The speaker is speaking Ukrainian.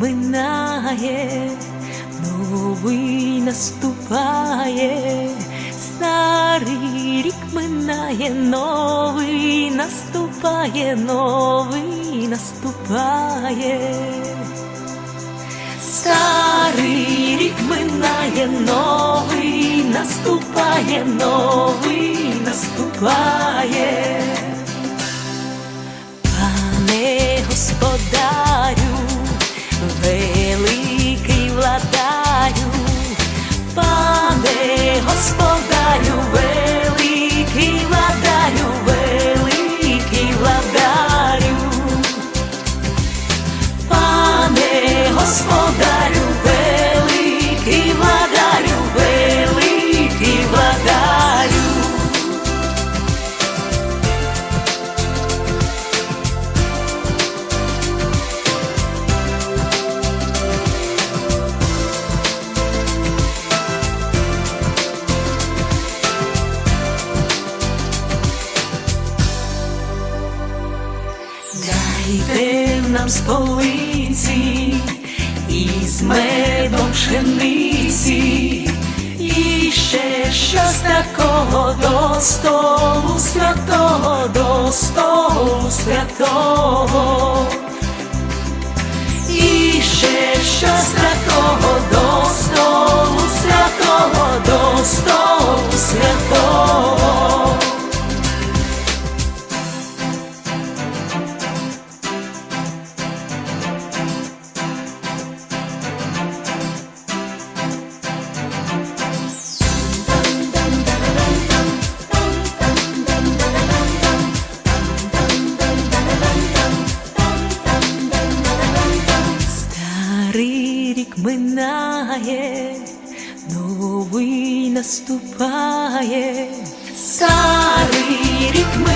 минає, новий наступає, старий рік минає, новий наступає, новий наступає, старий рік минає, новий наступає, новий наступає. пане, Господа Aslan Дайте нам з полиці з медом пшениці, і ще щось такого до столу святого, до столу святого, минає, новий наступає. Старий рік минає,